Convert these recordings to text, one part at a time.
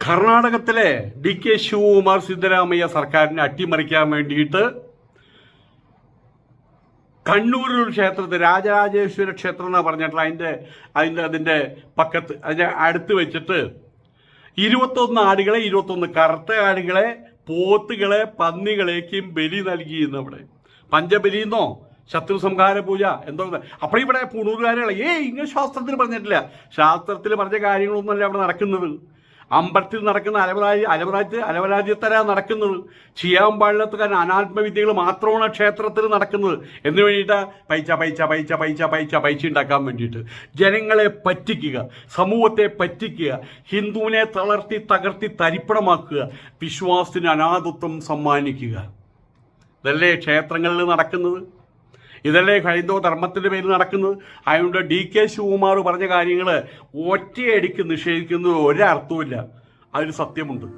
കർണാടകത്തിലെ D K Shivakumar Siddaramaiah സർക്കാരിനെ അട്ടിമറിക്കാൻ വേണ്ടിയിട്ട് കണ്ണൂരിൽ ക്ഷേത്രത്തിൽ രാജരാജേശ്വര ക്ഷേത്രം എന്നാണ് പറഞ്ഞിട്ടുള്ള അതിന്റെ അതിന്റെ അതിന്റെ പക്കത്ത് അതിന്റെ അടുത്ത് വെച്ചിട്ട് ഇരുപത്തൊന്ന് ആടുകളെ ഇരുപത്തൊന്ന് കറുത്ത ആടുകളെ പോത്തുകളെ പന്നികളേക്കും ബലി നൽകിയിരുന്നു അവിടെ പഞ്ചബലിന്നോ ശത്രു സംഹാര പൂജ എന്തോ അപ്പോൾ ഇവിടെ പുണൂരുകാരുകളെ ഏയ് ഇങ്ങനെ ശാസ്ത്രത്തിൽ പറഞ്ഞിട്ടില്ല. ശാസ്ത്രത്തിൽ പറഞ്ഞ കാര്യങ്ങളൊന്നുമല്ല അവിടെ നടക്കുന്നത്. അമ്പലത്തിൽ നടക്കുന്ന അലവരാജ് അലവരാജ്യ അലവരാജ്യത്തര നടക്കുന്നത്. ചെയ്യാൻ പാടില്ലാത്ത അനാത്മവിദ്യകൾ മാത്രമാണ് ക്ഷേത്രത്തിൽ നടക്കുന്നത്. എന്ന് വേണ്ടിയിട്ട്? പൈച്ച പൈച്ച പൈച്ച പൈച്ച പൈച്ച പൈച്ച ഉണ്ടാക്കാൻ വേണ്ടിയിട്ട്. ജനങ്ങളെ പറ്റിക്കുക സമൂഹത്തെ പറ്റിക്കുക ഹിന്ദുവിനെ തളർത്തി തകർത്തി തരിപ്പണമാക്കുക വിശ്വാസത്തിന് അനാഥത്വം സമ്മാനിക്കുക. ഇതല്ലേ ക്ഷേത്രങ്ങളിൽ നടക്കുന്നത്? ഇതല്ലേ ഹൈന്ദവ ധർമ്മത്തിന്റെ പേരിൽ നടക്കുന്നത്? അതുകൊണ്ട് ഡി കെ ശിവകുമാർ പറഞ്ഞ കാര്യങ്ങൾ ഒറ്റയടിക്ക് നിഷേധിക്കുന്നത് ഒരർത്ഥവുമില്ല അതിന് സത്യമുണ്ട്.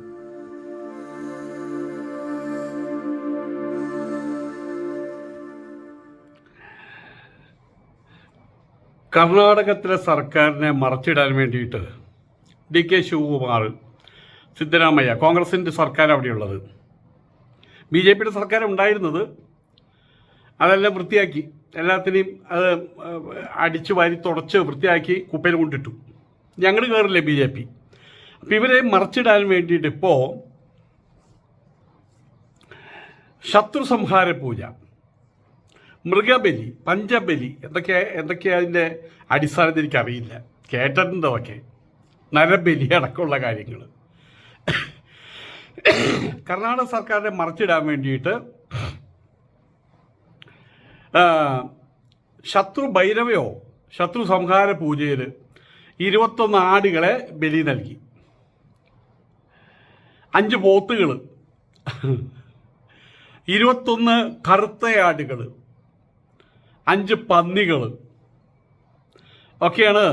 കർണാടകത്തിലെ സർക്കാരിനെ മറച്ചിടാൻ വേണ്ടിയിട്ട് ഡി കെ ശിവകുമാർ സിദ്ധരാമയ്യ കോൺഗ്രസിന്റെ സർക്കാർ അവിടെയുള്ളത് ബി ജെ പിയുടെ സർക്കാർ ഉണ്ടായിരുന്നത് അതെല്ലാം വൃത്തിയാക്കി. എല്ലാത്തിനെയും അത് അടിച്ച് വാരി തുടച്ച് വൃത്തിയാക്കി കുപ്പയിൽ കൊണ്ടിട്ടു. ഞങ്ങൾ കയറില്ലേ ബി ജെ പി? അപ്പം ഇവരെ മറച്ചിടാൻ വേണ്ടിയിട്ട് ഇപ്പോൾ ശത്രു സംഹാര പൂജ മൃഗബലി പഞ്ചബലി എന്തൊക്കെ എന്തൊക്കെയാ അതിന്റെ അടിസ്ഥാനത്തിൽ എനിക്കറിയില്ല കേട്ടിട്ടുണ്ട് ഒക്കെ? നരബലി അടക്കമുള്ള കാര്യങ്ങൾ കർണാടക സർക്കാരിനെ മറച്ചിടാൻ വേണ്ടിയിട്ട് ശത്രു ഭൈരവയോ ശത്രു സംഹാര പൂജയിൽ ഇരുപത്തൊന്ന് ആടുകളെ ബലി നൽകി. അഞ്ച് പോത്തുകൾ. ഇരുപത്തൊന്ന് കറുത്ത ആടുകൾ. അഞ്ച് പന്നികൾ. ഒക്കെയാണ്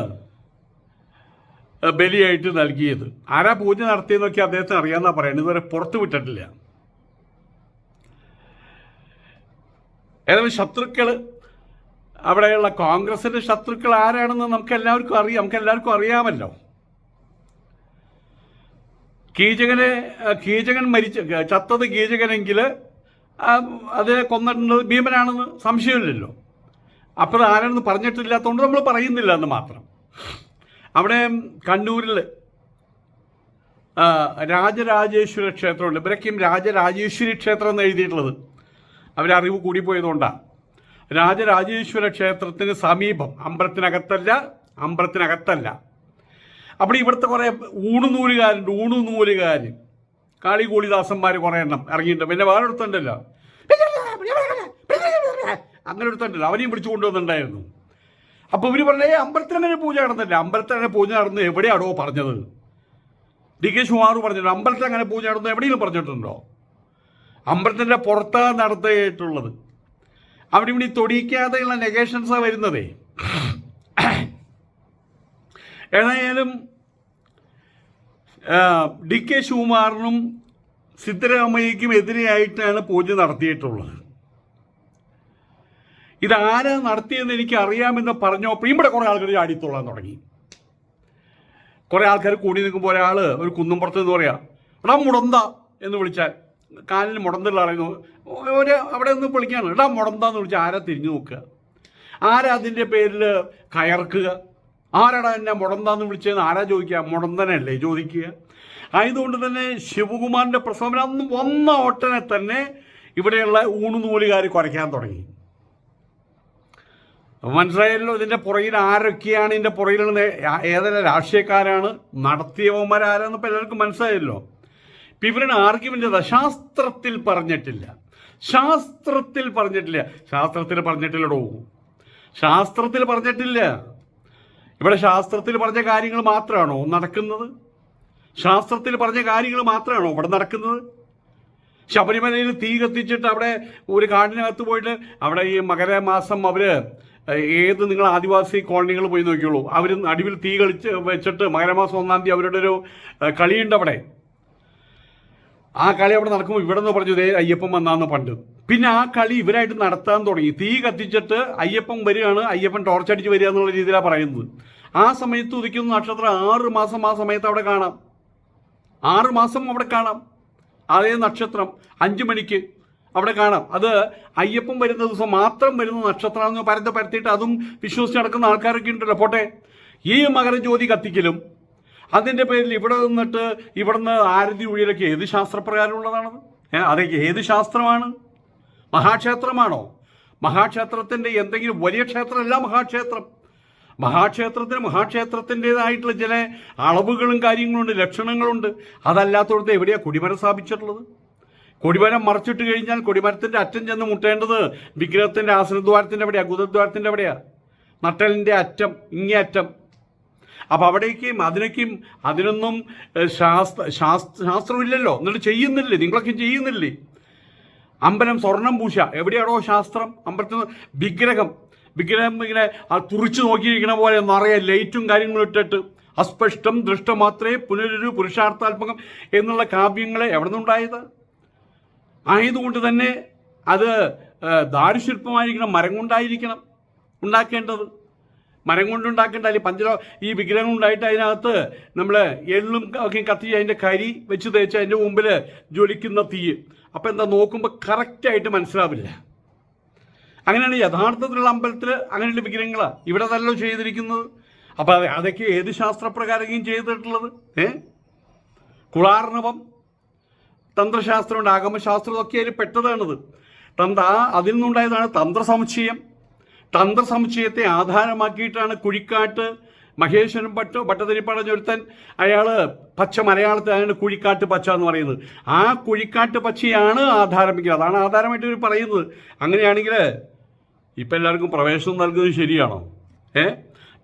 ബലിയായിട്ട് നൽകിയത്. ആരാ പൂജ നടത്തിയെന്നൊക്കെ അദ്ദേഹത്തിന് അറിയാമെന്നാണ് പറയുന്നത് ഇതുവരെ പുറത്തു വിട്ടിട്ടില്ല. ഏതായാലും ശത്രുക്കൾ അവിടെയുള്ള കോൺഗ്രസിന്റെ ശത്രുക്കൾ ആരാണെന്ന് നമുക്ക് എല്ലാവർക്കും അറിയാം. നമുക്ക് എല്ലാവർക്കും അറിയാമല്ലോ. കീചകനെ കീചകൻ മരിച്ച ചത്തത് കീചകനെങ്കിൽ അത് കൊന്നിട്ടുള്ളത് ഭീമനാണെന്ന് സംശയമില്ലല്ലോ. അപ്പോൾ ആരാണെന്ന് പറഞ്ഞിട്ടില്ലാത്തതുകൊണ്ട് നമ്മൾ പറയുന്നില്ല എന്ന് മാത്രം. അവിടെ കണ്ണൂരിൽ രാജരാജേശ്വര ക്ഷേത്രമുണ്ട്. ഇവരൊക്കെയും രാജരാജേശ്വരി ക്ഷേത്രം എന്ന് എഴുതിയിട്ടുള്ളത്. അവരറിവ് കൂടിപ്പോയതുകൊണ്ടാണ് രാജരാജേശ്വര ക്ഷേത്രത്തിന് സമീപം അമ്പലത്തിനകത്തല്ല അമ്പലത്തിനകത്തല്ല. അവിടെ ഇവിടുത്തെ കുറേ ഊണുനൂലുകാരുണ്ട് ഊണുനൂലുകാർ കാളി കൂളിദാസന്മാർ കുറേ എണ്ണം ഇറങ്ങിയിട്ടുണ്ട്. പിന്നെ വേറെ ഒരുത്തുണ്ടല്ലോ അങ്ങനെ ഒരുത്തുണ്ടല്ലോ അവനെയും പിടിച്ചു കൊണ്ടുവന്നിട്ടുണ്ടായിരുന്നു. അപ്പോൾ ഇവർ പറഞ്ഞേ അമ്പലത്തിൽ അങ്ങനെ പൂജ നടന്നില്ല. അമ്പലത്തിൽ അങ്ങനെ പൂജ നടന്ന് എവിടെയാണോ പറഞ്ഞത്? ഡി കെ ശുമാറു പറഞ്ഞിട്ടുണ്ട് അമ്പലത്തിൽ അങ്ങനെ പൂജ നടന്നു എവിടെയെങ്കിലും പറഞ്ഞിട്ടുണ്ടോ? അമ്പലത്തിന്റെ പുറത്താണ് നടത്തിയിട്ടുള്ളത്. അവിടെ ഇവിടെ തൊടിക്കാതെയുള്ള നെഗേഷൻസാണ് വരുന്നതേ. ഏതായാലും ഡി കെ ശിവകുമാറിനും സിദ്ധരാമയ്യയ്ക്കും എതിരെയായിട്ടാണ് പൂജ നടത്തിയിട്ടുള്ളത്. ഇതാരാ നടത്തിയെന്ന് എനിക്ക് അറിയാമെന്ന് പറഞ്ഞപ്പോൾ ഇവിടെ കുറേ ആൾക്കാർ ചാടിത്തോളാൻ തുടങ്ങി. കുറേ ആൾക്കാർ കൂടി നിൽക്കുമ്പോൾ ഒരാൾ ഒരു കുന്നുംപുറത്ത് എന്ന് പറയാ എടാ മുടന്ത എന്ന് വിളിച്ചാൽ കാലിന് മുടന്തുള്ള ആളെ ഒരു അവിടെ നിന്ന് വിളിക്കുകയാണ് എടാ മുടന്താന്ന് വിളിച്ച് ആരാ തിരിഞ്ഞു നോക്കുക? ആരാ അതിന്റെ പേരിൽ കയർക്കുക? ആരാടാ എന്നെ മുടന്താന്ന് വിളിച്ചതെന്ന് ആരാ ചോദിക്കുക? മുടന്തനല്ലേ ചോദിക്കുക. ആയതുകൊണ്ട് തന്നെ ശിവകുമാറിന്റെ പ്രസവനം അന്ന് വന്ന ഒട്ടനെ തന്നെ ഇവിടെയുള്ള ഊണുനൂലുകാർ കുറയ്ക്കാൻ തുടങ്ങി. മനസ്സിലായല്ലോ ഇതിന്റെ പുറകിൽ ആരൊക്കെയാണ് ഇതിന്റെ പുറകിലുള്ള ഏതെല്ലാം രാഷ്ട്രീയക്കാരാണ് നടത്തിയവന്മാരാരെന്ന് ഇപ്പം എല്ലാവർക്കും മനസ്സിലായല്ലോ. ഇപ്പം ഇവരുടെ എന്താ? ശാസ്ത്രത്തിൽ പറഞ്ഞിട്ടില്ല. ശാസ്ത്രത്തിൽ പറഞ്ഞിട്ടില്ല. ശാസ്ത്രത്തിൽ പറഞ്ഞിട്ടില്ലടോ. ശാസ്ത്രത്തിൽ പറഞ്ഞിട്ടില്ല. ഇവിടെ ശാസ്ത്രത്തിൽ പറഞ്ഞ കാര്യങ്ങൾ മാത്രമാണോ നടക്കുന്നത്? ശാസ്ത്രത്തിൽ പറഞ്ഞ കാര്യങ്ങൾ മാത്രമാണോ ഇവിടെ നടക്കുന്നത്? ശബരിമലയിൽ തീ കത്തിച്ചിട്ട് അവിടെ ഒരു കാടിനകത്ത് പോയിട്ട് അവിടെ ഈ മകരമാസം അവർ ഏത് നിങ്ങൾ ആദിവാസി കോളനികൾ പോയി നോക്കിയോളൂ അവർ നടുവിൽ തീ കളിച്ച് വെച്ചിട്ട് മകരമാസം ഒന്നാം തീയതി അവരുടെ ഒരു കളിയുണ്ട് അവിടെ. ആ കളി അവിടെ നടക്കുമ്പോൾ ഇവിടെ നിന്ന് പറഞ്ഞു ദേ അയ്യപ്പൻ വന്നാന്ന് പണ്ട്. പിന്നെ ആ കളി ഇവരായിട്ട് നടത്താൻ തുടങ്ങി. തീ കത്തിച്ചിട്ട് അയ്യപ്പൻ വരികയാണ് അയ്യപ്പൻ ടോർച്ചടിച്ച് വരിക എന്നുള്ള രീതിയിലാണ് പറയുന്നത്. ആ സമയത്ത് ഉദിക്കുന്ന നക്ഷത്രം ആറ് മാസം ആ സമയത്ത് അവിടെ കാണാം. ആറ് മാസം അവിടെ കാണാം. അതേ നക്ഷത്രം അഞ്ചു മണിക്ക് അവിടെ കാണാം. അത് അയ്യപ്പൻ വരുന്ന ദിവസം മാത്രം വരുന്ന നക്ഷത്രമാണെന്ന് പരത്തെ പരത്തിയിട്ട് അതും വിശ്വസിച്ച് നടക്കുന്ന ആൾക്കാരൊക്കെ ഉണ്ടല്ലോ. പോട്ടെ. ഈ മകരജ്യോതി കത്തിക്കലും അതിന്റെ പേരിൽ ഇവിടെ നിന്നിട്ട് ഇവിടുന്ന് ആരതി ഒഴിയലൊക്കെ ഏത് ശാസ്ത്രപ്രകാരമുള്ളതാണത്? അതൊക്കെ ഏത് ശാസ്ത്രമാണ്? മഹാക്ഷേത്രമാണോ? മഹാക്ഷേത്രത്തിന്റെ എന്തെങ്കിലും വലിയ ക്ഷേത്രമല്ല മഹാക്ഷേത്രം. മഹാക്ഷേത്രത്തിന് മഹാക്ഷേത്രത്തിന്റെതായിട്ടുള്ള ചില അളവുകളും കാര്യങ്ങളുണ്ട് ലക്ഷണങ്ങളുണ്ട്. അതല്ലാത്തടത്ത് എവിടെയാണ് കൊടിമരം സ്ഥാപിച്ചിട്ടുള്ളത്? കൊടിമരം മറച്ചിട്ട് കഴിഞ്ഞാൽ കൊടിമരത്തിന്റെ അറ്റം ചെന്ന് മുട്ടേണ്ടത് വിഗ്രഹത്തിന്റെ ആസനദ്വാരത്തിന്റെ എവിടെയാണ് ഗുദദ്വാരത്തിന്റെ എവിടെയാണ് നട്ടലിന്റെ അറ്റം ഇങ്ങേ അറ്റം. അപ്പം അവിടേക്കും അതിനേക്കും അതിനൊന്നും ശാസ്ത്ര ശാസ്ത്ര ശാസ്ത്രമില്ലല്ലോ. എന്നിട്ട് ചെയ്യുന്നില്ലേ? നിങ്ങളൊക്കെ ചെയ്യുന്നില്ലേ? അമ്പലം സ്വർണം പൂശ. എവിടെയാണോ ശാസ്ത്രം? അമ്പലത്തിൽ വിഗ്രഹം. വിഗ്രഹം ഇങ്ങനെ തുറിച്ചു നോക്കിയിരിക്കണ പോലെ നിറയെ ലൈറ്റും കാര്യങ്ങളും ഇട്ടിട്ട് അസ്പഷ്ടം ദൃഷ്ടമാത്രേ പുനരൊരു പുരുഷാർത്ഥാത്മകം എന്നുള്ള കാവ്യങ്ങളെ എവിടെ നിന്നുണ്ടായത്? ആയതുകൊണ്ട് തന്നെ അത് ദാരുശില്പമായിരിക്കണം മരം കൊണ്ടായിരിക്കണം ഉണ്ടാക്കേണ്ടത്. മരം കൊണ്ടുണ്ടാക്കേണ്ട അല്ലെങ്കിൽ പഞ്ചലോ ഈ വിഗ്രഹം ഉണ്ടായിട്ട് അതിനകത്ത് നമ്മൾ എള്ളും ഒക്കെ കത്തി അതിന്റെ കരി വെച്ച് തേച്ച് അതിന്റെ മുമ്പിൽ ജ്വലിക്കുന്ന തീ. അപ്പോൾ എന്താ നോക്കുമ്പോൾ കറക്റ്റായിട്ട് മനസ്സിലാവില്ല. അങ്ങനെയാണ് യഥാർത്ഥത്തിലുള്ള അമ്പലത്തിൽ അങ്ങനെയുള്ള വിഗ്രഹങ്ങളാണ് ഇവിടെ തന്നെ ചെയ്തിരിക്കുന്നത്? അപ്പോൾ അത് അതൊക്കെ ഏത് ശാസ്ത്രപ്രകാരം ചെയ്തിട്ടുള്ളത്? ഏ? കുളാർണവം തന്ത്രശാസ്ത്രമുണ്ട് ആഗമശാസ്ത്രം ഒക്കെ അതിൽ പെട്ടതാണത്. തന്ത്ര അതിൽ നിന്നുണ്ടായതാണ് തന്ത്രസമുച്ചയം. തന്ത്രസമുച്ചയത്തെ ആധാരമാക്കിയിട്ടാണ് കുഴിക്കാട്ട് മഹേശ്വരൻ പട്ട് ഭട്ടതിരിപ്പടഞ്ഞ ഒരുത്തൻ അയാൾ പച്ച മലയാളത്തിൽ അതിന് കുഴിക്കാട്ട് പച്ച എന്ന് പറയുന്നത്. ആ കുഴിക്കാട്ട് പച്ചയാണ് ആധാരമിക്കുന്നത് അതാണ് ആധാരമായിട്ട് ഇവർ പറയുന്നത്. അങ്ങനെയാണെങ്കിൽ ഇപ്പം എല്ലാവർക്കും പ്രവേശനം നൽകുന്നത് ശരിയാണോ? ഏ?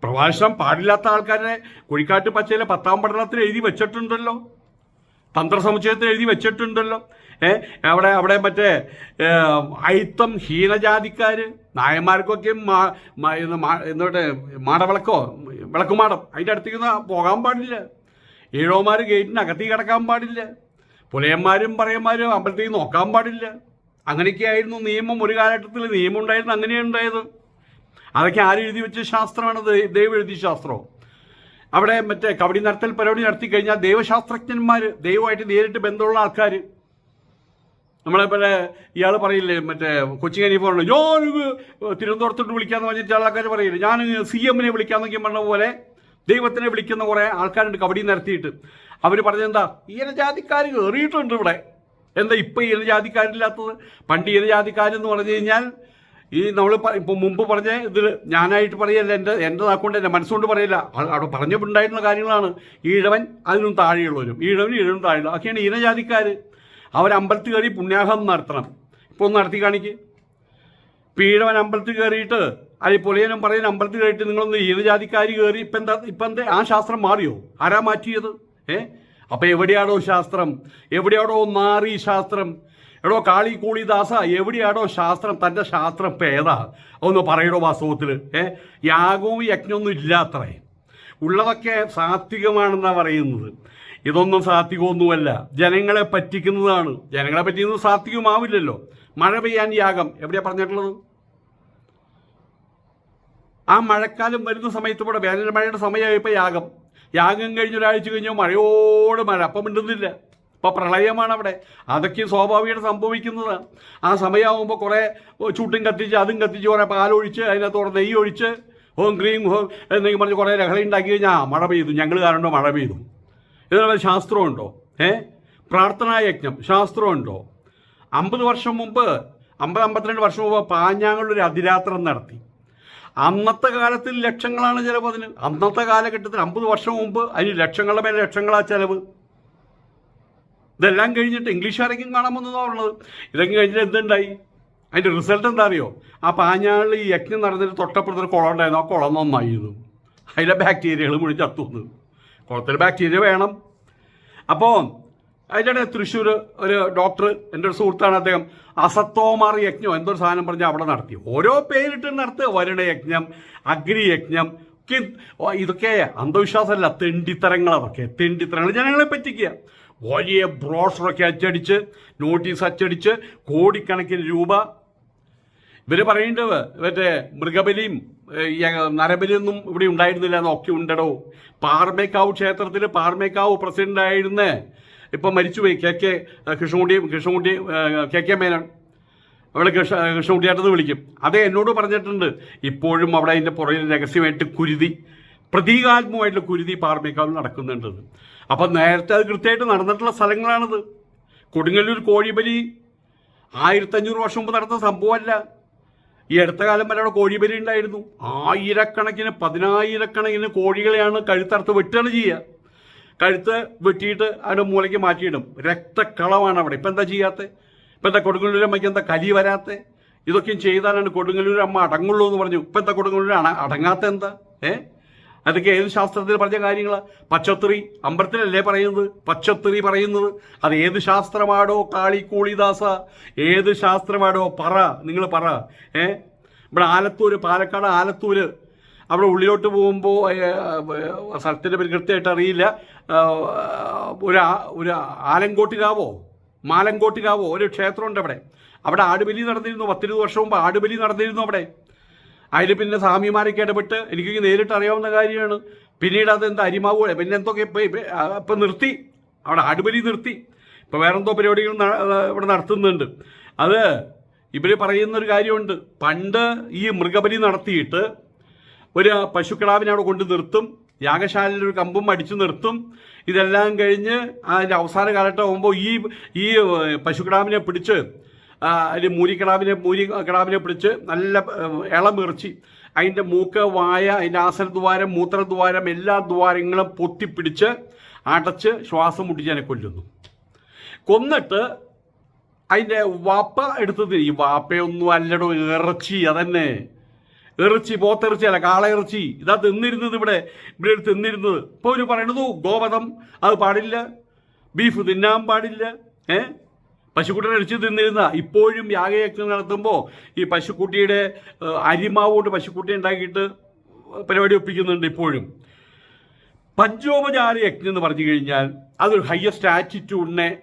പ്രവേശനം പാടില്ലാത്ത ആൾക്കാരെ കുഴിക്കാട്ട് പച്ചയിലെ പത്താം പഠനത്തിൽ എഴുതി വെച്ചിട്ടുണ്ടല്ലോ. തന്ത്രസമുച്ചയത്തിൽ എഴുതി വെച്ചിട്ടുണ്ടല്ലോ. ഏ അവിടെ അവിടെ മറ്റേ അയിത്തം ഹീനജാതിക്കാർ നായന്മാർക്കൊക്കെ എന്തുകൊണ്ട് മാടവിളക്കോ വിളക്കുമാടം. അതിന്റെ അടുത്തേക്ക് പോകാൻ പാടില്ല. ഏഴോമാർ ഗേറ്റിന് അകത്തേക്ക് കിടക്കാൻ പാടില്ല. പുലയന്മാരും പറയന്മാരും അമ്പലത്തേക്ക് നോക്കാൻ പാടില്ല. അങ്ങനെയൊക്കെയായിരുന്നു നിയമം. ഒരു കാലഘട്ടത്തിൽ നിയമം ഉണ്ടായിരുന്നു അങ്ങനെയാണ് ഉണ്ടായത് അതൊക്കെ ആരെഴുതി എഴുതി വെച്ച ശാസ്ത്രമാണ് ദൈവം എഴുതിയ ശാസ്ത്രമോ അവിടെ മറ്റേ കബഡി നടത്തൽ പരിപാടി നടത്തി കഴിഞ്ഞാൽ ദൈവശാസ്ത്രജ്ഞന്മാർ ദൈവമായിട്ട് നേരിട്ട് ബന്ധമുള്ള ആൾക്കാർ നമ്മളെ പോലെ ഇയാൾ പറയില്ലേ മറ്റേ കൊച്ചി കനീഫോണല്ലോ ഞാൻ തിരുവനന്തപുരത്തോട്ട് വിളിക്കാന്ന് പറഞ്ഞിട്ട് ആൾക്കാർ പറയില്ല ഞാൻ സി എമ്മിനെ വിളിക്കാന്നൊക്കെ പറഞ്ഞ പോലെ ദൈവത്തിനെ വിളിക്കുന്ന കുറേ ആൾക്കാരുണ്ട് കബഡി നടത്തിയിട്ട്. അവർ പറഞ്ഞെന്താ ഈനജാതിക്കാർ കയറിയിട്ടുണ്ട് ഇവിടെ. എന്താ ഇപ്പം ഈനജാതിക്കാരില്ലാത്തത് പണ്ട് ഈനജാതിക്കാരെന്ന് പറഞ്ഞു കഴിഞ്ഞാൽ ഈ നമ്മൾ ഇപ്പോൾ മുമ്പ് പറഞ്ഞ ഇതിൽ ഞാനായിട്ട് പറയല്ല എന്റെ എന്റെ അക്കൗണ്ട് എന്റെ മനസ്സുകൊണ്ട് പറയില്ല. അവിടെ പറഞ്ഞിട്ടുണ്ടായിട്ടുള്ള കാര്യങ്ങളാണ്. ഈഴവൻ അതിനും താഴെയുള്ളവരും. ഈഴവൻ ഈഴവനും താഴെയുള്ള ഒക്കെയാണ് ഈനജാതിക്കാർ അവർ കയറി പുണ്യാഹം നടത്തണം. ഇപ്പോൾ ഒന്ന് നടത്തി കാണിക്ക്. പീഴവൻ അമ്പലത്തിൽ കയറിയിട്ട് അല്ലെങ്കിൽ പൊളിയനും പറയുന്ന അമ്പലത്തിൽ കയറിയിട്ട് നിങ്ങളൊന്ന് ഈനജാതിക്കാർ കയറി ഇപ്പം എന്താ ഇപ്പം എന്താ ആ ശാസ്ത്രം മാറിയോ? ആരാ മാറ്റിയത്? ഏ? അപ്പം എവിടെയാണോ ശാസ്ത്രം? എവിടെയാണോ മാറി ശാസ്ത്രം? എടോ കാളി കൂളിദാസ എവിടെയാണോ ശാസ്ത്രം? തന്റെ ശാസ്ത്രം ഇപ്പം ഏതാ? ഒന്ന് പറയണോ വാസ്തവത്തിൽ ഏ? യാഗവും യജ്ഞമൊന്നും ഇല്ലാത്രേ ഉള്ളതൊക്കെ സാത്വികമാണെന്നാണ് പറയുന്നത്. ഇതൊന്നും സാത്വികമൊന്നുമല്ല. ജനങ്ങളെ പറ്റിക്കുന്നതാണ്. ജനങ്ങളെ പറ്റിക്കുന്നത് സാത്വികമാവില്ലല്ലോ. മഴ പെയ്യാൻ യാഗം. എവിടെയാ പറഞ്ഞിട്ടുള്ളത്? ആ മഴക്കാലം വരുന്ന സമയത്ത് ഇവിടെ വേനൽ മഴയുടെ സമയമായപ്പോൾ യാഗം. യാഗം കഴിഞ്ഞ ഒരാഴ്ച കഴിഞ്ഞാൽ മഴയോട് മഴ. അപ്പം മിണ്ടുന്നില്ല. ഇപ്പം പ്രളയമാണ് അവിടെ അതൊക്കെ സ്വാഭാവികമായിട്ട് സംഭവിക്കുന്നത്. ആ സമയമാകുമ്പോൾ കുറേ ചൂട്ടും കത്തിച്ച് അതും കത്തിച്ച് കുറേ പാലൊഴിച്ച് അതിനകത്ത് കുറേ നെയ്യ് ഒഴിച്ച് ഹോം ക്രീം ഹോം എന്നൊക്കെ പറഞ്ഞ് കുറേ ലഹള ഉണ്ടാക്കി കഴിഞ്ഞാൽ മഴ പെയ്തു. ഞങ്ങൾ കാരണം മഴ പെയ്തു. ഇതിനുള്ള ശാസ്ത്രമുണ്ടോ? ഏ? പ്രാർത്ഥനായജ്ഞം ശാസ്ത്രമുണ്ടോ? അമ്പത് വർഷം മുമ്പ് അമ്പത് അമ്പത്തിരണ്ട് വർഷം മുമ്പ് പാഞ്ഞാങ്ങളൊരു അതിരാത്രം നടത്തി. അന്നത്തെ കാലത്തിൽ ലക്ഷങ്ങളാണ് ചിലവ് അതിന്. അന്നത്തെ കാലഘട്ടത്തിൽ അമ്പത് വർഷം മുമ്പ് അതിന് ലക്ഷങ്ങളുടെ മേലെ ലക്ഷങ്ങളാ ചിലവ്. ഇതെല്ലാം കഴിഞ്ഞിട്ട് ഇംഗ്ലീഷ് ആരെങ്കിലും കാണാമെന്നാണ് പറഞ്ഞത് ഇതൊക്കെ കഴിഞ്ഞിട്ട് എന്തുണ്ടായി? അതിന്റെ റിസൾട്ട് എന്താ അറിയോ? ആ പാഞ്ഞാളിൽ ഈ യജ്ഞം നടന്നിട്ട് തൊട്ടപ്പുറത്തൊരു കുളം ഉണ്ടായിരുന്നു. ആ കുളം നന്നായിരുന്നു. അതിലെ ബാക്ടീരിയകൾ മുഴുവൻ ചത്തുന്നു കുളത്തിൽ ബാക്ടീരിയ വേണം. അപ്പോൾ അതിന്റെ തൃശ്ശൂർ ഒരു ഡോക്ടർ എന്റെ ഒരു സുഹൃത്താണ് അദ്ദേഹം അസത്തോമാർ യജ്ഞം എന്തൊരു സാധനം പറഞ്ഞാൽ അവിടെ നടത്തി. ഓരോ പേരിട്ട് നടത്തുക. വരുണ യജ്ഞം അഗ്നി യജ്ഞം ഇതൊക്കെ അന്ധവിശ്വാസമല്ല. തെണ്ടിത്തരങ്ങൾ അതൊക്കെ. തെണ്ടിത്തരങ്ങൾ ജനങ്ങളെ പറ്റിക്കുക. വലിയ ബ്രോഷറൊക്കെ അച്ചടിച്ച് നോട്ടീസ് അച്ചടിച്ച് കോടിക്കണക്കിന് രൂപ. ഇവർ പറയേണ്ടത് മറ്റേ മൃഗബലിയും നരബലിയൊന്നും ഇവിടെ ഉണ്ടായിരുന്നില്ല എന്നൊക്കെ ഉണ്ടടോ. പാർമേക്കാവ് ക്ഷേത്രത്തിൽ പാർമേക്കാവ് പ്രസിഡന്റ് ആയിരുന്ന ഇപ്പം മരിച്ചുപോയി കെ കെ കൃഷ്ണൻകുട്ടി ഏഹ്, കെ കെ മേനൻ. അവിടെ കൃഷ്ണ കൃഷ്ണകുട്ടിയാട്ടെന്ന് വിളിക്കും. അത് എന്നോട് പറഞ്ഞിട്ടുണ്ട് ഇപ്പോഴും അവിടെ അതിന്റെ പുറകിൽ രഹസ്യമായിട്ട് കുരുതി. പ്രതീകാത്മകമായിട്ടുള്ള കുരുതി പാർമേക്കാവിൽ നടക്കുന്നുണ്ട് അപ്പം നേരത്തെ അത് കൃത്യമായിട്ട് നടന്നിട്ടുള്ള സ്ഥലങ്ങളാണത്. കൊടുങ്ങല്ലൂർ കോഴിബലി ആയിരത്തഞ്ഞൂറ് വർഷം മുമ്പ് നടന്ന സംഭവമല്ല. ഈ അടുത്ത കാലം വരെ അവിടെ കോഴിബലി ഉണ്ടായിരുന്നു. ആയിരക്കണക്കിന് പതിനായിരക്കണക്കിന് കോഴികളെയാണ് കഴുത്തറുത്ത് വെട്ടുകയാണ് ചെയ്യുക. കഴുത്ത് വെട്ടിയിട്ട് അതിന്റെ മൂലയ്ക്ക് മാറ്റിയിടും. രക്തക്കളമാണ് അവിടെ. ഇപ്പം എന്താ ചെയ്യാത്തത് ഇപ്പം എന്താ കൊടുങ്ങല്ലൂർ അമ്മയ്ക്ക് എന്താ കലി വരാത്തെ? ഇതൊക്കെയും ചെയ്താലാണ് കൊടുങ്ങല്ലൂർ അമ്മ അടങ്ങുള്ളൂ എന്ന് പറഞ്ഞു. ഇപ്പം എന്താ കൊടുങ്ങല്ലൂർ അട അടങ്ങാത്ത എന്താ? ഏ? അതൊക്കെ ഏത് ശാസ്ത്രത്തിൽ പറഞ്ഞ കാര്യങ്ങൾ പച്ചത്രി അമ്പലത്തിലല്ലേ പറയുന്നത്? പച്ചത്രി പറയുന്നത്. അത് ഏത് ശാസ്ത്രമാടോ കാളി കൂളിദാസ ഏത് ശാസ്ത്രമാടോ പറ. നിങ്ങൾ പറ. ഏ? ഇവിടെ ആലത്തൂര് പാലക്കാട് ആലത്തൂര്. അവിടെ ഉള്ളിലോട്ട് പോകുമ്പോൾ സ്ഥലത്തിന്റെ പേര് കൃത്യമായിട്ട് അറിയില്ല. ഒരു ഒരു ആലങ്കോട്ടികാവോ മാലങ്കോട്ടികാവോ ഒരു ക്ഷേത്രമുണ്ട് അവിടെ. അവിടെ ആടുബലി നടന്നിരുന്നു പത്തിരുപത് വർഷം മുമ്പ് ആടുബലി നടന്നിരുന്നു അവിടെ. അതിൽ പിന്നെ സ്വാമിമാരൊക്കെ ഇടപെട്ട് എനിക്ക് നേരിട്ട് അറിയാവുന്ന കാര്യമാണ്. പിന്നീട് അതെന്താ അരിമാവ് പിന്നെ എന്തൊക്കെ ഇപ്പം ഇപ്പം നിർത്തി. അവിടെ ആടുബലി നിർത്തി. ഇപ്പോൾ വേറെന്തോ പരിപാടികൾ ഇവിടെ നടത്തുന്നുണ്ട്. അത് ഇവർ പറയുന്നൊരു കാര്യമുണ്ട്. പണ്ട് ഈ മൃഗബലി നടത്തിയിട്ട് ഒരു പശുക്കിടാവിനെ അവിടെ കൊണ്ട് നിർത്തും. യാഗശാലയിൽ ഒരു കമ്പും അടിച്ചു നിർത്തും. ഇതെല്ലാം കഴിഞ്ഞ് അതിന്റെ അവസാന കാലഘട്ടം ആകുമ്പോൾ ഈ ഈ പശുക്കിടാവിനെ പിടിച്ച് അതിൽ മൂരിക്കിടാവിനെ മൂരി കിടാവിനെ പിടിച്ച് നല്ല ഏഹ്, ഇളമിറച്ചി അതിന്റെ മൂക്ക് വായ അതിന്റെ ആസനദ്വാരം മൂത്രദ്വാരം എല്ലാ ദ്വാരങ്ങളും പൊത്തിപ്പിടിച്ച് അടച്ച് ശ്വാസം മുട്ടിച്ചതിനെ കൊല്ലുന്നു. കൊന്നിട്ട് അതിന്റെ വാപ്പ എടുത്ത് ഈ വാപ്പയൊന്നും അല്ലടോ ഇറച്ചി അതന്നെ. ഇറച്ചി പോത്തിറച്ചി അല്ല കാളയിറച്ചി ഇതാ തിന്നിരുന്നത് ഇവിടെ ഇവിടെ തിന്നിരുന്നത്. ഇപ്പോൾ ഒരു പറയണത് ഗോവധം അത് പാടില്ല. ബീഫ് തിന്നാൻ പാടില്ല. ഏ? പശുക്കുട്ടിയുടെ അടിച്ചു തിന്നിരുന്ന ഇപ്പോഴും യാഗയജ്ഞം നടത്തുമ്പോൾ ഈ പശുക്കുട്ടിയുടെ അരിമാവ് കൊണ്ട് പശുക്കുട്ടി ഉണ്ടാക്കിയിട്ട് പരിപാടി ഒപ്പിക്കുന്നുണ്ട് ഇപ്പോഴും. പഞ്ചോപചാര യജ്ഞം എന്ന് പറഞ്ഞു കഴിഞ്ഞാൽ അതൊരു ഹയസ്റ്റ് ആറ്റിറ്റ്യൂഡിനെ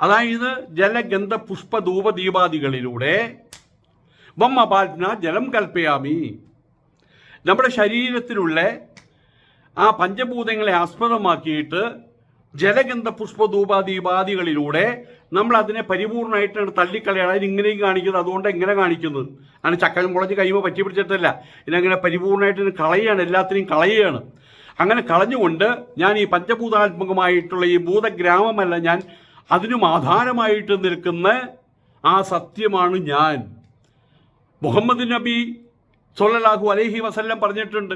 അതായത് ജലഗന്ധ പുഷ്പ ധൂപദീപാദികളിലൂടെ വമ്മപാൽന ജലം കൽപ്പയാമി. നമ്മുടെ ശരീരത്തിലുള്ള ആ പഞ്ചഭൂതങ്ങളെ ആസ്പദമാക്കിയിട്ട് ജലഗന്ധ പുഷ്പ പുഷ്പധൂപാദീപാദികളിലൂടെ നമ്മൾ അതിനെ പരിപൂർണമായിട്ടാണ് തള്ളിക്കളയാണ് അതിന് ഇങ്ങനെയും കാണിക്കുന്നത് അതുകൊണ്ട് എങ്ങനെ കാണിക്കുന്നത്. അങ്ങനെ ചക്കലും മുളഞ്ഞ് കഴിയുമ്പോൾ പറ്റി പിടിച്ചിട്ടല്ല. ഇതിനങ്ങനെ പരിപൂർണമായിട്ട് കളയാണ് എല്ലാത്തിനെയും കളയുകയാണ്. അങ്ങനെ കളഞ്ഞുകൊണ്ട് ഞാൻ ഈ പഞ്ചഭൂതാത്മകമായിട്ടുള്ള ഈ ഭൂതഗ്രാമമല്ല ഞാൻ അതിനും ആധാരമായിട്ട് നിൽക്കുന്ന ആ സത്യമാണ് ഞാൻ. മുഹമ്മദ് നബി സൊല്ലാഹു അലഹി വസല്ലം പറഞ്ഞിട്ടുണ്ട്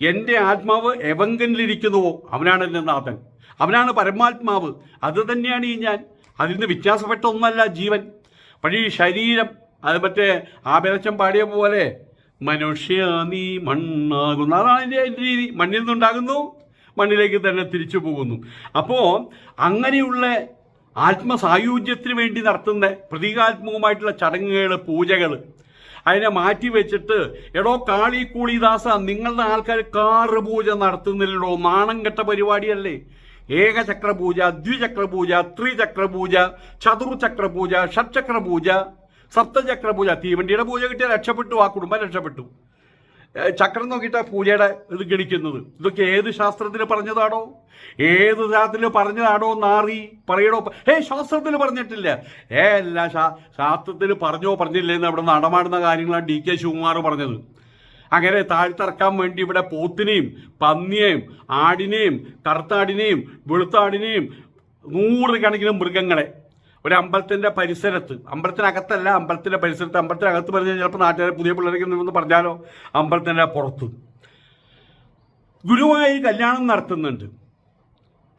എന്റെ ആത്മാവ് എവങ്കനിലിരിക്കുന്നുവോ അവനാണ് എന്റെ നാഥൻ. അവനാണ് പരമാത്മാവ്. അത് തന്നെയാണ് ഈ ഞാൻ. അതിൽ നിന്ന് വ്യത്യാസപ്പെട്ട ഒന്നല്ല ജീവൻ. പക്ഷേ ഈ ശരീരം അത് മറ്റേ ആബലച്ചം പാടിയ പോലെ മനുഷ്യ നീ മണ്ണാകുന്നു. അതാണ് എന്റെ രീതി. മണ്ണിൽ നിന്നുണ്ടാകുന്നു മണ്ണിലേക്ക് തന്നെ തിരിച്ചു പോകുന്നു. അപ്പോൾ അങ്ങനെയുള്ള ആത്മസായുജ്യത്തിന് വേണ്ടി നടത്തുന്ന പ്രതീകാത്മകമായിട്ടുള്ള ചടങ്ങുകൾ പൂജകൾ അതിനെ മാറ്റി വെച്ചിട്ട് എടോ കാളി കൂളിദാസ നിങ്ങളുടെ ആൾക്കാർ കാറ് പൂജ നടത്തുന്നില്ലടോ നാണം കെട്ട പരിപാടിയല്ലേ? ഏകചക്ര പൂജ ദ്വിചക്ര പൂജ ത്രിചക്ര പൂജ ചതുർചക്ര പൂജ ഷഡ്ചക്ര പൂജ സപ്തചക്ര പൂജ തീവണ്ടിയുടെ പൂജ കിട്ടിയാൽ രക്ഷപ്പെട്ടു ആ കുടുംബം രക്ഷപ്പെട്ടു. ചക്രം നോക്കിയിട്ടാണ് പൂജയുടെ ഇത് ഗണിക്കുന്നത്. ഇതൊക്കെ ഏത് ശാസ്ത്രത്തിൽ പറഞ്ഞതാണോ? ഏത് ശാസ്ത്രത്തിൽ പറഞ്ഞതാണോ നാറി പറയണോ? ഏ ശാസ്ത്രത്തിൽ പറഞ്ഞിട്ടില്ല. ഏ എല്ലാ ശാസ്ത്രത്തിൽ പറഞ്ഞോ പറഞ്ഞില്ലേന്ന് അവിടെ നടമാടുന്ന കാര്യങ്ങളാണ് ഡി കെ ശിവകുമാർ പറഞ്ഞത്. അങ്ങനെ താഴ്ത്തിറക്കാൻ വേണ്ടി ഇവിടെ പോത്തിനെയും പന്നിയെയും ആടിനെയും കറുത്താടിനെയും വെളുത്താടിനെയും നൂറുകണക്കിന് മൃഗങ്ങളെ. ഒരു അമ്പലത്തിന്റെ പരിസരത്ത് അമ്പലത്തിനകത്തല്ല അമ്പലത്തിന്റെ പരിസരത്ത് അമ്പലത്തിനകത്ത് പറഞ്ഞാൽ ചിലപ്പോൾ നാട്ടുകാരെ പുതിയ പിള്ളേരൊക്കെ നിന്നു പറഞ്ഞാലോ? അമ്പലത്തിന്റെ പുറത്ത്. ഗുരുവായൂർ കല്യാണം നടത്തുന്നുണ്ട്.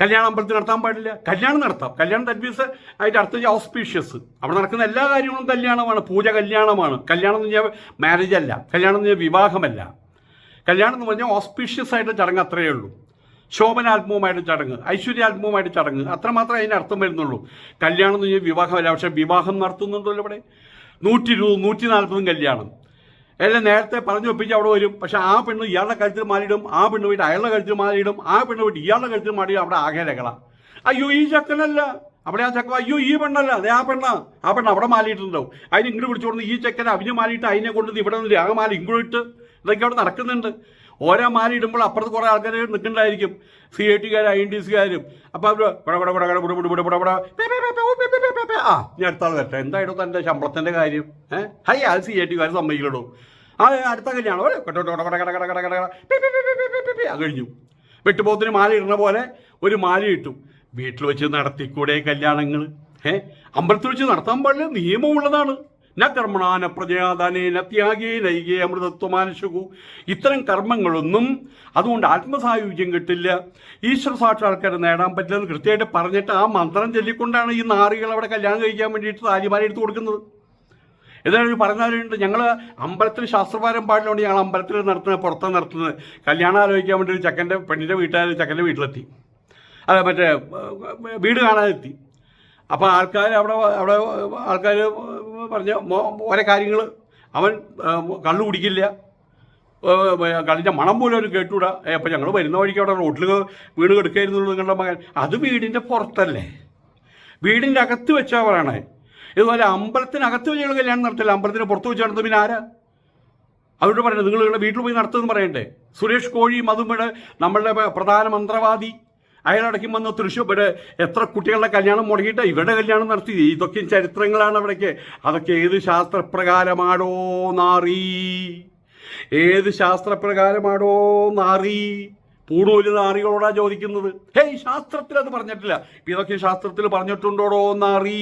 കല്യാണം അമ്പലത്തിൽ നടത്താൻ പാടില്ല. കല്യാണം നടത്താം. കല്യാണം ദാറ്റ് മീൻസ് അതിന്റെ അടുത്ത ഓസ്പീഷ്യസ് അവിടെ നടക്കുന്ന എല്ലാ കാര്യങ്ങളും കല്യാണമാണ്. പൂജ കല്യാണമാണ്. കല്യാണം എന്ന് പറഞ്ഞാൽ മാരേജ് അല്ല. കല്യാണം എന്ന് പറഞ്ഞാൽ വിവാഹമല്ല. കല്യാണം എന്ന് പറഞ്ഞാൽ ഓസ്പീഷ്യസ് ആയിട്ട് ചടങ്ങ് അത്രയേ ഉള്ളൂ. ശോഭനാത്മവുമായിട്ട് ചടങ്ങ് ഐശ്വര്യാത്മവുമായിട്ട് ചടങ്ങ്. അത്രമാത്രമേ അതിന് അർത്ഥം വരുന്നുള്ളൂ. കല്യാണം എന്ന് പറഞ്ഞാൽ വിവാഹമല്ല. പക്ഷേ വിവാഹം നടത്തുന്നുണ്ടല്ലോ ഇവിടെ. നൂറ്റി ഇരുപത് നൂറ്റി നാൽപ്പതും കല്യാണം. എല്ലാം നേരത്തെ പറഞ്ഞു ഒപ്പിച്ച് അവിടെ വരും. പക്ഷെ ആ പെണ്ണ് ഇയാളുടെ കഴുത്തിൽ മാറിയിടും ആ പെണ്ണ് പോയിട്ട് അയാളുടെ കഴുത്തിൽ മാറിയിടും ആ പെണ്ണ് പോയിട്ട് ഇയാളുടെ കഴുത്തിൽ മാറിയിടും അവിടെ ആകെ രകള അയ്യോ ഈ ചക്കനല്ല. അവിടെ ആ ചക്ക അയ്യോ ഈ പെണ്ണല്ല അതെ ആ പെണ്ണ. ആ പെണ്ണ് അവിടെ മാലിയിട്ടുണ്ടാവും അതിന് ഇങ്ങോട്ട് വിളിച്ചു കൊടുത്ത് ഈ ചെക്കനെ അവന് മാലിയിട്ട് അതിനെ കൊണ്ട് ഇവിടെ നിന്ന് രാഗമാല ഇങ്ങോട്ട് ഇതൊക്കെ അവിടെ നടക്കുന്നുണ്ട്. ഓരോ മാല ഇടുമ്പോൾ അപ്പുറത്ത് കുറേ ആൾക്കാർ നിൽക്കുന്നുണ്ടായിരിക്കും സി ഐ ടിക്കാരും ഐ എൻ ടി സിക്കാരും അപ്പോൾ അവർ. ആ ഞാൻ അടുത്ത ആൾ എന്തായിട്ടോ എന്തായിടോ തന്റെ ശമ്പളത്തിന്റെ കാര്യം ഏഹ് ഹൈ അത് സി ഐ ടിക്കാർ സമ്മതിക്കലോ ആ അടുത്ത കല്യാണം കഴിഞ്ഞു വെട്ടുപോത്തിന് മാല ഇടുന്ന പോലെ ഒരു മാല ഇട്ടു വീട്ടിൽ വെച്ച് നടത്തിക്കൂടെ കല്യാണങ്ങൾ ഏഹ് അമ്പലത്തിൽ വെച്ച് നടത്താൻ പാടില്ല നിയമമുള്ളതാണ് ന കർമ്മണാന പ്രജയാദാനേന ത്യാഗേനൈകേ അമൃതത്വമാനുഷകു ഇത്തരം കർമ്മങ്ങളൊന്നും അതുകൊണ്ട് ആത്മസായുജ്യം കിട്ടില്ല. ഈശ്വര സാക്ഷാത്കാരം നേടാൻ പറ്റില്ലെന്ന് കൃത്യമായിട്ട് പറഞ്ഞിട്ട് ആ മന്ത്രം ചൊല്ലിക്കൊണ്ടാണ് ഈ നാറികൾ അവിടെ കല്യാണം കഴിക്കാൻ വേണ്ടിയിട്ട് താലിമാല എടുത്തു കൊടുക്കുന്നത്. ഏതായാലും പറഞ്ഞാലുണ്ട് ഞങ്ങൾ അമ്പലത്തിൽ ശാസ്ത്രപാരം പാടിലുണ്ട് ഞങ്ങൾ അമ്പലത്തിൽ നടത്തുന്നത് പുറത്ത് നടത്തുന്നത്. കല്യാണം ആലോചിക്കാൻ വേണ്ടി ഒരു ചെക്കന്റെ പെണ്ണിന്റെ വീട്ടുകാർ ചെക്കന്റെ വീട്ടിലെത്തി. അതെ മറ്റേ വീട് കാണാനെത്തി അപ്പോൾ ആൾക്കാർ അവിടെ അവിടെ ആൾക്കാർ പറഞ്ഞ ഓരോ കാര്യങ്ങൾ അവൻ കള്ളു കുടിക്കില്ല. കള്ളിന്റെ മണം പോലും അവർ കേട്ടൂടാ. അപ്പം ഞങ്ങൾ വരുന്ന വഴിക്ക് അവിടെ റോഡിൽ വീട് കെടുക്കായിരുന്നു നിങ്ങളുടെ മകൻ. അത് വീടിന്റെ പുറത്തല്ലേ? വീടിന്റെ അകത്ത് വെച്ചാൽ പറയണേ. ഇതുപോലെ അമ്പലത്തിനകത്ത് വെച്ച് ഞങ്ങൾ കല്യാണം നടത്തില്ല. അമ്പലത്തിന് പുറത്ത് വെച്ച് നടത്തും പിന്നെ ആരാ? അവരോട് പറയുന്നത് നിങ്ങൾ നിങ്ങളുടെ വീട്ടിൽ പോയി നടത്തുമെന്ന് പറയണ്ടേ? സുരേഷ് കോഴി മധുമയുടെ നമ്മളുടെ പ്രധാന മന്ത്രവാദി. അയാളടക്കം വന്ന തൃശ്ശൂർ ഇവിടെ എത്ര കുട്ടികളുടെ കല്യാണം മുടങ്ങിയിട്ട് ഇവിടെ കല്യാണം നടത്തി. ഇതൊക്കെ ചരിത്രങ്ങളാണ് അവിടേക്ക്. അതൊക്കെ ഏത് ശാസ്ത്രപ്രകാരമാണോ നാറി ഏത് ശാസ്ത്രപ്രകാരമാണോ നാറി പൂണൂൽ നാറികളോടാ ചോദിക്കുന്നത്. ഹേയ് ശാസ്ത്രത്തിൽ അത് പറഞ്ഞിട്ടില്ല. ഇതൊക്കെ ശാസ്ത്രത്തിൽ പറഞ്ഞിട്ടുണ്ടോടോ നാറി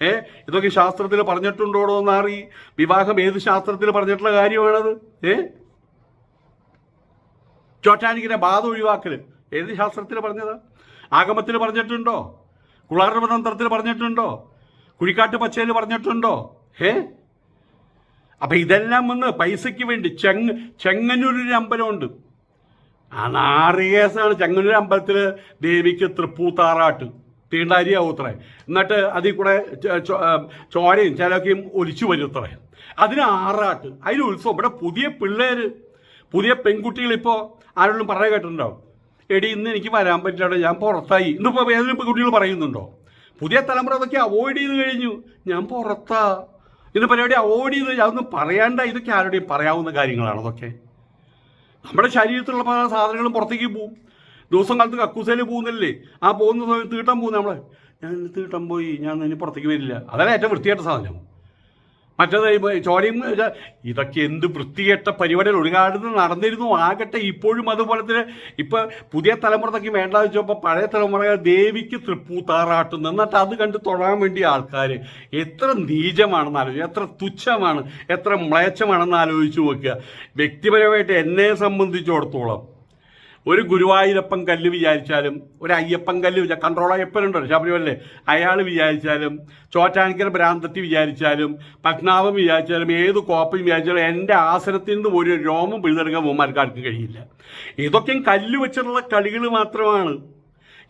ഏ ഇതൊക്കെ ശാസ്ത്രത്തിൽ പറഞ്ഞിട്ടുണ്ടോടോ നാറി വിവാഹം ഏത് ശാസ്ത്രത്തിൽ പറഞ്ഞിട്ടുള്ള കാര്യമാണത്? ഏ? ചോട്ടാനിക്കിന്റെ ബാധ ഒഴിവാക്കൽ ഏത് ശാസ്ത്രത്തിൽ പറഞ്ഞത്? ആഗമത്തിൽ പറഞ്ഞിട്ടുണ്ടോ? കുളാർമതന്ത്രത്തിൽ പറഞ്ഞിട്ടുണ്ടോ? കുഴിക്കാട്ട് പച്ചയിൽ പറഞ്ഞിട്ടുണ്ടോ? ഹേ? അപ്പൊ ഇതെല്ലാം വന്ന് പൈസയ്ക്ക് വേണ്ടി ചെങ്ങ ചെങ്ങന്നൂരിൽ അമ്പലമുണ്ട്. ആ നാറികേസാണ് ചെങ്ങന്നൂർ അമ്പലത്തിൽ ദേവിക്ക് തൃപ്പൂത്താറാട്ട്. തീണ്ടാരിയാവൂത്രേ എന്നിട്ട് അതിൽ കൂടെ ചോരയും ചിലൊക്കെയും ഒലിച്ചു വരുത്രേ അതിന് ആറാട്ട്. അതിന് ഉത്സവം. ഇവിടെ പുതിയ പിള്ളേർ പുതിയ പെൺകുട്ടികൾ ഇപ്പോൾ ആരോടും പറയാൻ കേട്ടിട്ടുണ്ടോ എടി ഇന്ന് എനിക്ക് വരാൻ പറ്റില്ല ഞാൻ പുറത്തായി. ഇന്നിപ്പോൾ ഏതെങ്കിലും പെൺകുട്ടികൾ പറയുന്നുണ്ടോ? പുതിയ തലമുറ അതൊക്കെ അവോയ്ഡ് ചെയ്ത് കഴിഞ്ഞു. ഞാൻ പുറത്താ. ഇന്ന് പരിപാടി അവോയ്ഡ് ചെയ്ത് അതൊന്നും പറയാണ്ട. ഇതൊക്കെ ആരുടെയും പറയാവുന്ന കാര്യങ്ങളാണ് അതൊക്കെ. നമ്മുടെ ശരീരത്തിലുള്ള പല സാധനങ്ങളും പുറത്തേക്ക് പോവും. ദിവസം കാലത്ത് കക്കൂസയിൽ പോകുന്നില്ലേ? ആ പോകുന്ന സമയത്ത് തീട്ടം പോകുന്ന നമ്മളെ. ഞാൻ തീട്ടം പോയി. ഞാൻ ഇനി പുറത്തേക്ക് വരില്ല. അതല്ല ഏറ്റവും വൃത്തിയായിട്ട സാധനം. മറ്റേത് ചോരയും ഇതൊക്കെ എന്ത് വൃത്തികെട്ട പരിപാടികൾ? ഒരുപാട് നടന്നിരുന്നു. ആകട്ടെ ഇപ്പോഴും അതുപോലെ തന്നെ ഇപ്പൊ പുതിയ തലമുറയ്ക്ക് വേണ്ട വെച്ചപ്പോൾ പഴയ തലമുറ ദേവിക്ക് തൃപ്പൂത്താറാട്ടുന്നു എന്നിട്ട് അത് കണ്ട് തൊഴാൻ വേണ്ടി ആൾക്കാർ എത്ര നീചമാണെന്ന് ആലോചിക്കുക എത്ര തുച്ഛമാണ് എത്ര മ്ലേച്ഛമാണെന്ന് ആലോചിച്ച് നോക്കുക. വ്യക്തിപരമായിട്ട് എന്നെ സംബന്ധിച്ചിടത്തോളം ഒരു ഗുരുവായൂരപ്പൻ കല്ല് വിചാരിച്ചാലും ഒരു അയ്യപ്പൻ കല്ല് വിചാരിച്ചാൽ കൺട്രോൾ അയ്യപ്പനുണ്ടോ ശബരിമലയിലെ. അയാൾ വിചാരിച്ചാലും ചോറ്റാനിക്കര ഭ്രാന്തത്തി വിചാരിച്ചാലും പത്മനാഭം വിചാരിച്ചാലും ഏത് കോപ്പയും വിചാരിച്ചാലും എന്റെ ആസനത്തിൽ നിന്ന് ഒരു രോമം പിഴുതെടുക്കാൻ മൂമാർക്കാർക്കും കഴിയില്ല. ഇതൊക്കെയും കല്ല് വെച്ചിട്ടുള്ള കളികൾ മാത്രമാണ്.